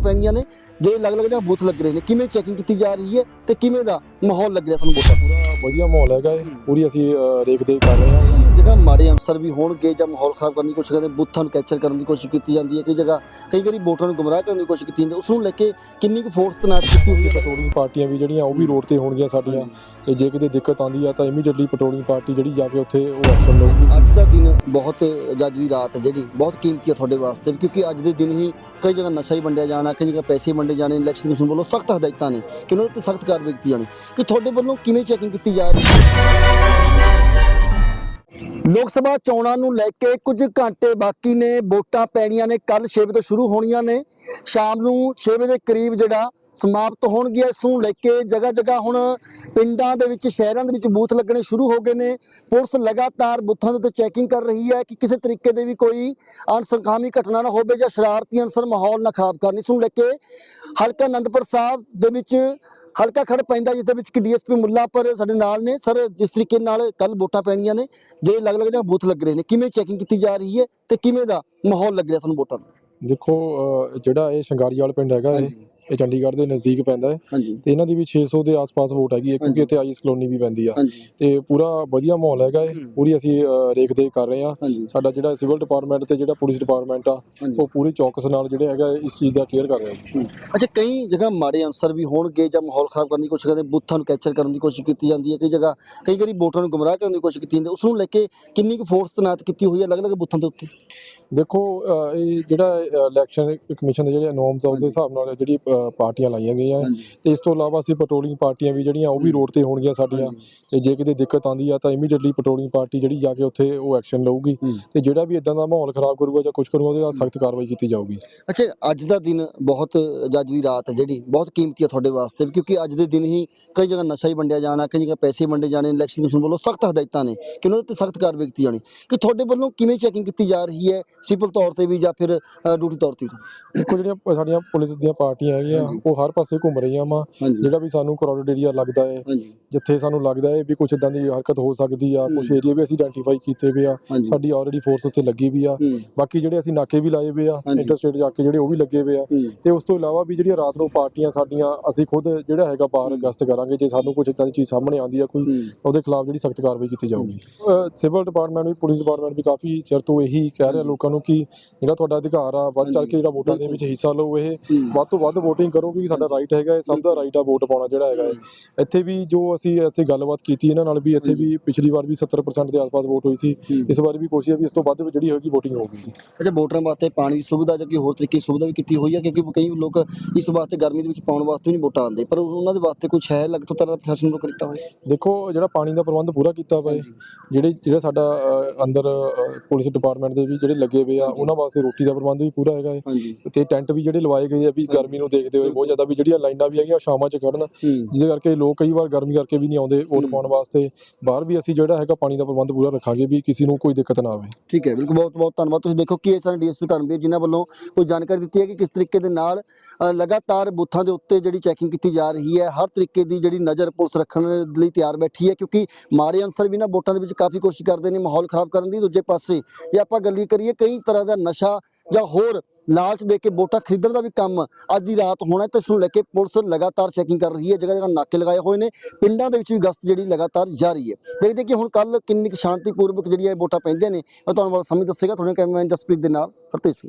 ਪੈਣੀਆਂ ਨੇ ਜੇ ਅਲੱਗ-ਅਲੱਗ ਜਗ੍ਹਾ ਬੂਥ ਲੱਗ ਰਹੇ ਨੇ। ਕਿਵੇਂ ਚੈਕਿੰਗ ਕੀਤੀ ਜਾ ਰਹੀ ਹੈ ਤੇ ਕਿਵੇਂ ਦਾ ਮਾਹੌਲ ਲੱਗ ਰਿਹਾ ਤੁਹਾਨੂੰ ਵੋਟਾਂ ਪੂਰਾ ਵਧੀਆ ਮਾਹੌਲ ਹੈਗਾ ਇਹ। ਪੂਰੀ ਅਸੀਂ ਅ, ਦੇਖ ਦੇਖ ਕਰ ਰਹੇ ਹਾਂ। ਜਗ੍ਹਾ ਮਾੜੇ ਅਨਸਰ ਵੀ ਹੋਣਗੇ ਜਾਂ ਮਾਹੌਲ ਖਰਾਬ ਕਰਨ ਦੀ ਕੋਸ਼ਿਸ਼ ਕਰਦੇ ਬੂਥਾਂ ਨੂੰ ਕੈਪਚਰ ਕਰਨ ਦੀ ਕੋਸ਼ਿਸ਼ ਕੀਤੀ ਜਾਂਦੀ ਹੈ। ਕਈ ਜਗ੍ਹਾ ਕਈ ਵਾਰੀ ਵੋਟਰਾਂ ਨੂੰ ਗੁੰਮਰਾਹ ਕਰਨ ਦੀ ਕੋਸ਼ਿਸ਼ ਕੀਤੀ ਜਾਂਦੀ ਹੈ। ਉਸ ਨੂੰ ਲੈ ਕੇ ਕਿੰਨੀ ਕੁ ਫੋਰਸ ਤਨਾਤ ਕੀਤੀ ਹੋਈ ਹੈ? ਪੈਟਰੋਲਿੰਗ ਪਾਰਟੀਆਂ ਵੀ ਜਿਹੜੀਆਂ ਉਹ ਵੀ ਰੋਡ ਤੇ ਹੋਣਗੀਆਂ ਸਾਡੀਆਂ। ਤੇ ਜੇ ਕਿਤੇ ਦਿੱਕਤ ਆਉਂਦੀ ਆ ਤਾਂ ਇਮੀਡੀਏਟਲੀ ਪੈਟਰੋਲਿੰਗ ਪਾਰਟੀ ਜਿਹੜੀ ਜਾ ਕੇ ਉੱਥੇ ਉਹ ਐਕਸ਼ਨ ਲਊਗੀ। ਅੱਜ ਦਾ ਦਿਨ ਬਹੁਤ ਜੱਜ ਦੀ ਰਾਤ ਹੈ ਜਿਹੜੀ। ਬਹੁਤ ਕੀਮਤੀ ਹੈ ਤੁਹਾਡੇ ਵਾਸਤੇ ਕਿਉਂਕਿ ਅੱਜ ਦੇ ਦਿਨ ਹੀ ਕਈ ਜਗ੍ਹਾ ਨਸ਼ਾ ਹੀ ਵੰਡਿਆ ਜਾਣਾ ਕਈ ਜਗ੍ਹਾ ਪੈਸੇ ਵੰਡੇ ਜਾਣੇ ਇਲੈਕਸ਼ਨ ਕਮਿਸ਼ਨ ਵੱਲੋਂ ਸਖਤ ਹਦਾਇਤਾਂ ਨੇ ਕਿ ਉਹਨਾਂ ਉੱਤੇ ਸਖਤ ਕਾਰਵਾਈ ਕੀਤੀ ਜਾਣੀ। ਕਿ ਤੁਹਾਡੇ ਵੱਲੋਂ ਕਿਵੇਂ ਚੈਕਿੰਗ ਕੀਤੀ ਜਾ ਰਹੀ ਹੈ? ਲੋਕ ਸਭਾ ਚੋਣਾਂ ਨੂੰ ਲੈ ਕੇ ਕੁਝ ਘੰਟੇ ਬਾਕੀ ਨੇ, ਵੋਟਾਂ ਪੈਣੀਆਂ ਨੇ ਕੱਲ 6 ਵਜੇ ਤੋਂ ਸ਼ੁਰੂ ਹੋਣੀਆਂ ਨੇ। ਸ਼ਾਮ ਨੂੰ 6 ਵਜੇ ਦੇ ਕਰੀਬ ਜਿਹੜਾ ਸਮਾਪਤ ਹੋਣਗੀਆਂ, ਇਸ ਨੂੰ ਲੈ ਕੇ ਜਗ੍ਹਾ ਜਗ੍ਹਾ ਹੁਣ ਪਿੰਡਾਂ ਦੇ ਵਿੱਚ, ਸ਼ਹਿਰਾਂ ਦੇ ਵਿੱਚ ਬੂਥ ਲੱਗਣੇ ਸ਼ੁਰੂ ਹੋ ਗਏ ਨੇ। ਪੁਲਿਸ ਲਗਾਤਾਰ ਬੂਥਾਂ ਦੇ ਉੱਤੇ ਚੈਕਿੰਗ ਕਰ ਰਹੀ ਹੈ ਕਿ ਕਿਸੇ ਤਰੀਕੇ ਦੇ ਵੀ ਕੋਈ ਅਣਸੰਖਾਮੀ ਘਟਨਾ ਨਾ ਹੋਵੇ ਜਾਂ ਸ਼ਰਾਰਤੀ ਅਨਸਰ ਮਾਹੌਲ ਨਾ ਖਰਾਬ ਕਰਨ। ਇਸ ਨੂੰ ਲੈ ਕੇ ਹਲਕਾ ਅਨੰਦਪੁਰ ਸਾਹਿਬ ਦੇ ਵਿੱਚ ਹਲਕਾ ਖੜ ਪੈਂਦਾ ਦੇ ਵਿੱਚ ਕਿ ਡੀਐਸਪੀ ਮੁੱਲਾਪੁਰ ਸਾਡੇ ਨਾਲ ਨੇ। ਸਰ ਜਿਸ ਤਰੀਕੇ ਨਾਲ ਕੱਲ ਵੋਟਾਂ ਪੈਣੀਆਂ ਨੇ ਜੇ ਅਲੱਗ-ਅਲੱਗ ਜਗ੍ਹਾ ਬੂਥ ਲੱਗ ਰਹੇ ਨੇ ਕਿਵੇਂ ਚੈਕਿੰਗ ਕੀਤੀ ਜਾ ਰਹੀ ਹੈ ਤੇ ਕਿਵੇਂ ਦਾ ਮਾਹੌਲ ਲੱਗ ਰਿਹਾ ਤੁਹਾਨੂੰ ਵੋਟਾਂ ਦਾ? ਦੇਖੋ ਜਿਹੜਾ ਇਹ ਸ਼ਿੰਗਾਰੀ ਵਾਲਾ ਪਿੰਡ ਹੈਗਾ ਇਹ ਇਹ ਚੰਡੀਗੜ੍ਹ ਦੇ ਨਜ਼ਦੀਕ ਪੈਂਦਾ ਹੈ ਤੇ ਇਹਨਾਂ ਦੀ ਵੀ 600 ਦੇ ਆਸ-ਪਾਸ ਵੋਟ ਹੈਗੀ ਹੈ ਕਿਉਂਕਿ ਇੱਥੇ ਆਈਸ ਕਲੋਨੀ ਵੀ ਪੈਂਦੀ ਆ। ਤੇ ਪੂਰਾ ਵਧੀਆ ਮਾਹੌਲ ਹੈਗਾ ਇਹ ਪੂਰੀ ਅਸੀਂ ਅ, ਰੇਖ ਦੇਖ ਕਰ ਰਹੇ ਹਾਂਜੀ। ਸਾਡਾ ਜਿਹੜਾ ਸਿਵਲ ਡਿਪਾਰਟਮੈਂਟ ਤੇ ਜਿਹੜਾ ਪੁਲਿਸ ਡਿਪਾਰਟਮੈਂਟ ਆ। ਉਹ ਪੂਰੀ ਚੌਕਸ ਨਾਲ ਜਿਹੜੇ ਹੈਗਾ ਇਸ ਚੀਜ਼ ਦਾ ਕੇਅਰ ਕਰ ਰਿਹਾ ਜੀ ਅੱਛਾ ਕਈ ਜਗ੍ਹਾ ਮਾੜੇ ਅਨਸਰ ਵੀ ਹੋਣਗੇ ਜਾਂ ਮਾਹੌਲ ਖਰਾਬ ਕਰਨ ਦੀ ਕੋਸ਼ਿਸ਼ ਕਰਦੇ ਬੂਥਾਂ ਨੂੰ ਕੈਪਚਰ ਕਰਨ ਦੀ ਕੋਸ਼ਿਸ਼ ਕੀਤੀ ਜਾਂਦੀ ਹੈ। ਕਈ ਜਗ੍ਹਾ ਕਈ ਵਾਰੀ ਵੋਟਰਾਂ ਨੂੰ ਗੁੰਮਰਾਹ ਕਰਨ ਦੀ ਕੋਸ਼ਿਸ਼ ਕੀਤੀ ਜਾਂਦੀ ਹੈ। ਉਸ ਨੂੰ ਲੈ ਕੇ ਕਿੰਨੀ ਕੁ ਫੋਰਸ ਤਨਾਤ ਕੀਤੀ ਹੋਈ ਹੈ ਅਲੱਗ-ਅਲੱਗ ਬੂਥਾਂ ਦੇ ਉੱਤੇ? ਦੇਖੋ ਇਹ ਜਿਹੜਾ ਇਲੈਕਸ਼ਨ ਕਮਿਸ਼ਨ ਦੇ ਜਿਹੜੇ ਨੋਰਮਸ ਆ ਉਸ ਦੇ ਹਿਸਾਬ ਨਾਲ ਜਿਹੜੀ ਪਾਰਟੀਆਂ ਲਾਈਆਂ ਗਈਆਂ ਤੇ ਇਸ ਤੋਂ ਇਲਾਵਾ ਅਸੀਂ ਪੈਟਰੋਲਿੰਗ ਪਾਰਟੀਆਂ ਵੀ ਜਿਹੜੀਆਂ ਉਹ ਵੀ ਰੋਡ ਤੇ ਹੋਣਗੀਆਂ ਸਾਡੀਆਂ। ਤੇ ਜੇ ਕਿਤੇ ਦਿੱਕਤ ਆਉਂਦੀ ਆ ਤਾਂ ਇਮੀਡੀਏਟਲੀ ਪੈਟਰੋਲਿੰਗ ਪਾਰਟੀ ਜਿਹੜੀ ਜਾ ਕੇ ਉੱਥੇ ਉਹ ਐਕਸ਼ਨ ਲਊਗੀ। ਤੇ ਜਿਹੜਾ ਵੀ ਇਦਾਂ ਦਾ ਮਾਹੌਲ ਖਰਾਬ ਕਰੂਗਾ ਜਾਂ ਕੁਝ ਕਰੂਗਾ ਉਹਦੇ ਨਾਲ ਸਖਤ ਕਾਰਵਾਈ ਕੀਤੀ ਜਾਊਗੀ। ਅੱਛਾ ਅੱਜ ਦਾ ਦਿਨ ਬਹੁਤ ਜੱਜ ਦੀ ਰਾਤ ਹੈ ਜਿਹੜੀ। ਬਹੁਤ ਕੀਮਤੀ ਹੈ ਤੁਹਾਡੇ ਵਾਸਤੇ ਕਿਉਂਕਿ ਅੱਜ ਦੇ ਦਿਨ ਹੀ ਕਈ ਜਗ੍ਹਾ ਨਸ਼ਾ ਹੀ ਵੰਡਿਆ ਜਾਣਾ ਕਈ ਜਗ੍ਹਾ ਪੈਸੇ ਵੰਡੇ ਜਾਣੇ ਇਲੈਕਸ਼ਨ ਕਮਿਸ਼ਨ ਵੱਲੋਂ ਸਖਤ ਹਦਾਇਤਾਂ ਨੇ ਕਿ ਉਹਨਾਂ ਉੱਤੇ ਸਖਤ ਕਾਰਵਾਈ ਕੀਤੀ ਜਾਣੀ। ਕਿ ਤੁਹਾਡੇ ਵੱਲੋਂ ਕਿਵੇਂ ਚੈਕਿੰਗ ਕੀਤੀ ਜਾ ਰਹੀ ਹੈ ਸਿਵਲ ਤੌਰ ਤੇ ਵੀ ਜਾਂ ਫਿਰ ਡਿਊਟੀ ਤੌਰ ਤੇ ਵੀ? ਦੇਖੋ ਜਿਹੜੀਆਂ ਸਾਡੀਆਂ ਪੁਲਿਸ ਦੀਆਂ ਪਾਰਟੀਆਂ ਹੈਗੀਆਂ ਹਾਂਜੀ। ਉਹ ਹਰ ਪਾਸੇ ਘੁੰਮ ਰਹੀਆਂ ਵਾ। ਜਿਹੜਾ ਵੀ ਸਾਨੂੰ ਕਰਾਊਡਡ ਏਰੀਆ ਲੱਗਦਾ ਹੈ ਜਿੱਥੇ ਸਾਨੂੰ ਲੱਗਦਾ ਹੈ ਵੀ ਕੁਝ ਇਦਾਂ ਦੀ ਹਰਕਤ ਹੋ ਸਕਦੀ ਆ ਕੁਝ। ਏਰੀਆ ਵੀ ਅਸੀਂ ਆਇਡੈਂਟੀਫਾਈ ਕੀਤੇ ਵੀ ਆ ਸਾਡੀ ਆਲਰੇਡੀ ਫੋਰਸ ਉੱਥੇ ਲੱਗੀ ਵੀ ਆ। ਬਾਕੀ ਜਿਹੜੇ ਅਸੀਂ ਨਾਕੇ ਵੀ ਲਾਏ ਵੇ ਆ। ਇੰਟਰਸਟੇਟ ਜਾ ਕੇ ਜਿਹੜੇ ਉਹ ਵੀ ਲੱਗੇ ਵੇ ਆ। ਤੇ ਉਸ ਤੋਂ ਇਲਾਵਾ ਵੀ ਜਿਹੜੀਆਂ ਰਾਤ ਨੂੰ ਪਾਰਟੀਆਂ ਸਾਡੀਆਂ ਅਸੀਂ ਖੁਦ ਜਿਹੜਾ ਹੈਗਾ ਬਾਹਰ। ਗਸ਼ਤ ਕਰਾਂਗੇ ਜੇ ਸਾਨੂੰ ਕੁਝ ਇਦਾਂ ਦੀ ਚੀਜ਼ ਸਾਹਮਣੇ ਆਉਂਦੀ ਆ ਕੋਈ ਉਹਦੇ ਖਿਲਾਫ ਜਿਹੜੀ ਸਖਤ ਕਾਰਵਾਈ ਕੀਤੀ ਜਾਊਗੀ। ਸਿਵਲ ਡਿਪਾਰਟਮੈਂਟ ਵੀ ਪੁਲਿਸ ਡਿਪਾਰਟਮੈਂਟ ਵੀ ਕਾਫੀ ਚਿਰ ਤੋਂ ਇਹੀ ਕਹਿ ਰਿਹਾ ਲੋਕਾਂ ਨੂੰ ਕਿ ਜਿਹੜਾ ਤੁਹਾਡਾ ਅਧਿਕਾਰ ਆ ਵੱਧ ਚੜ ਕੇ ਜਿਹੜਾ ਵੋਟਾਂ ਦੇ ਵਿੱਚ ਹਿੱਸਾ ਲਓ ਇਹ। ਵੱਧ ਤੋਂ ਵੱਧ VOTING ਕਰੋ ਕਿਉਂਕਿ ਸਾਡਾ ਰਾਈਟ ਹੈਗਾ ਇਹ ਸਭ ਦਾ ਰਾਈਟ ਆ ਵੋਟ ਪਾਉਣਾ ਜਿਹੜਾ ਹੈਗਾ। ਇੱਥੇ ਵੀ ਜੋ ਅਸੀਂ ਇੱਥੇ ਗੱਲਬਾਤ ਕੀਤੀ ਇਹਨਾਂ ਨਾਲ ਵੀ ਇੱਥੇ ਵੀ ਪਿਛਲੀ ਵਾਰ ਵੀ 70% ਦੇ ਆਸ-ਪਾਸ ਵੋਟ ਹੋਈ ਸੀ। ਇਸ ਵਾਰ ਵੀ ਕੋਸ਼ਿਸ਼ ਹੈ ਵੀ ਇਸ ਤੋਂ ਵੱਧ ਜਿਹੜੀ ਹੋਏਗੀ VOTING ਹੋਊਗੀ ਅੱਛਾ ਵੋਟਰਾਂ ਵਾਸਤੇ ਪਾਣੀ ਦੀ ਸੁਵਿਧਾ ਜਾਂ ਕੋਈ ਹੋਰ ਤਰੀਕੇ ਦੀ ਸੁਵਿਧਾ ਵੀ ਕੀਤੀ ਹੋਈ ਹੈ? ਕਿਉਂਕਿ ਕਈ ਲੋਕ ਇਸ ਵਾਸਤੇ ਗਰਮੀ ਦੇ ਵਿੱਚ ਪਾਉਣ ਵਾਸਤੇ ਵੀ ਨਹੀਂ ਵੋਟਾਂ ਆਉਂਦੇ ਪਰ ਉਹਨਾਂ ਦੇ ਵਾਸਤੇ ਕੁਝ ਹੈ ਲੱਗ ਤੋਂ ਤਰ੍ਹਾਂ ਦਾ ਪ੍ਰਸ਼ਾਸਨ ਵੱਲੋਂ ਕੀਤਾ ਹੋਇਆ? ਦੇਖੋ ਜਿਹੜਾ ਪਾਣੀ ਦਾ ਪ੍ਰਬੰਧ ਪੂਰਾ ਕੀਤਾ ਹੋਇਆ ਹੈ ਜਿਹੜੇ ਜਿਹੜਾ ਸਾਡਾ ਅ, ਅੰਦਰ ਅ, ਪੁਲਿਸ ਡਿਪਾਰਟਮੈਂਟ ਦੇ ਵੀ ਜਿਹੜੇ ਲੱਗੇ ਹੋਏ ਆ ਉਹਨਾਂ ਵਾਸਤੇ ਰੋਟੀ ਦਾ ਪ੍ਰਬੰਧ ਵੀ ਪੂਰਾ ਹੈਗਾ ਹੈ ਹਾਂਜੀ। ਤੇ ਟੈਂਟ ਵੀ ਜਿਹੜੇ ਲਵਾਏ ਗਏ ਆ ਵੀ ਗਰਮੀ ਨੂੰ ਦੇਖਦੇ ਹੋਏ ਬਹੁਤ ਜ਼ਿਆਦਾ ਵੀ ਜਿਹੜੀਆਂ ਲਾਈਨਾਂ ਵੀ ਹੈਗੀਆਂ ਸ਼ਾਮਾਂ 'ਚ ਖੜਨ ਜਿਹਦੇ ਕਰਕੇ ਲੋਕ ਕਈ ਵਾਰ ਗਰਮੀ ਕਰਕੇ ਵੀ ਨਹੀਂ ਆਉਂਦੇ ਵੋਟ ਪਾਉਣ ਵਾਸਤੇ। ਬਾਹਰ ਵੀ ਅਸੀਂ ਜਿਹੜਾ ਹੈਗਾ ਪਾਣੀ ਦਾ ਪ੍ਰਬੰਧ ਪੂਰਾ ਰੱਖਾਂਗੇ ਵੀ ਕਿਸੇ ਨੂੰ ਕੋਈ ਦਿੱਕਤ ਨਾ ਆਵੇ। ਠੀਕ ਹੈ ਬਿਲਕੁਲ। ਬਹੁਤ ਬਹੁਤ ਧੰਨਵਾਦ। ਤੁਸੀਂ ਦੇਖੋ ਕਿ ਇਹ ਸਾਨੂੰ ਡੀਐਸਪੀ ਧਰਮਵੀਰ ਜਿਨ੍ਹਾਂ ਵੱਲੋਂ ਕੋਈ ਜਾਣਕਾਰੀ ਦਿੱਤੀ ਹੈ ਕਿ ਕਿਸ ਤਰੀਕੇ ਦੇ ਨਾਲ ਲਗਾਤਾਰ ਬੂਥਾਂ ਦੇ ਉੱਤੇ ਜਿਹੜੀ ਚੈਕਿੰਗ ਕੀਤੀ ਜਾ ਰਹੀ ਹੈ ਹਰ ਤਰੀਕੇ ਦੀ ਜਿਹੜੀ ਨਜ਼ਰ ਪੁਲਿਸ ਰੱਖਣ ਲਈ ਤਿਆਰ ਬੈਠੀ ਹੈ ਕਿਉਂਕਿ ਮਾੜੇ ਅਨਸਰ ਵੀ ਨਾ ਵੋਟਾਂ ਦੇ ਵਿੱਚ ਕਾਫੀ ਕੋਸ਼ਿਸ਼ ਕਰਦੇ ਨੇ ਮਾਹੌਲ ਖਰਾਬ ਕਰਨ ਦੀ। ਦੂਜੇ ਪਾਸੇ ਜੇ ਆਪਾਂ ਗੱਲ ਕਰੀਏ ਕਈ ਤਰ੍ਹਾਂ ਦਾ ਨਸ਼ਾ ਜਾਂ ਹੋਰ ਲਾਲਚ ਦੇ ਕੇ ਵੋਟਾਂ ਖਰੀਦਣ ਦਾ ਵੀ ਕੰਮ ਅੱਜ ਦੀ ਰਾਤ ਹੋਣਾ ਹੈ ਤੇ ਇਸ ਨੂੰ ਲੈ ਕੇ ਪੁਲਿਸ ਲਗਾਤਾਰ ਚੈਕਿੰਗ ਕਰ ਰਹੀ ਹੈ। ਜਗ੍ਹਾ ਜਗ੍ਹਾ ਨਾਕੇ ਲਗਾਏ ਹੋਏ ਨੇ। ਪਿੰਡਾਂ ਦੇ ਵਿੱਚ ਵੀ ਗਸ਼ਤ ਜਿਹੜੀ ਲਗਾਤਾਰ ਜਾਰੀ ਹੈ। ਦੇਖਦੇ ਕਿ ਹੁਣ ਕੱਲ ਕਿੰਨੀ ਕੁ ਸ਼ਾਂਤੀਪੂਰਵਕ ਜਿਹੜੀਆਂ ਇਹ ਵੋਟਾਂ ਪੈਂਦੀਆਂ ਨੇ, ਉਹ ਤੁਹਾਨੂੰ ਵਾਲਾ ਸਮਝ ਦੱਸੇਗਾ। ਤੁਹਾਡੇ ਕੈਮਰਾਮੈਨ ਜਸਪ੍ਰੀਤ ਦੇ ਨਾਲ ਫਰਤੇਜ ਸਿੰਘ।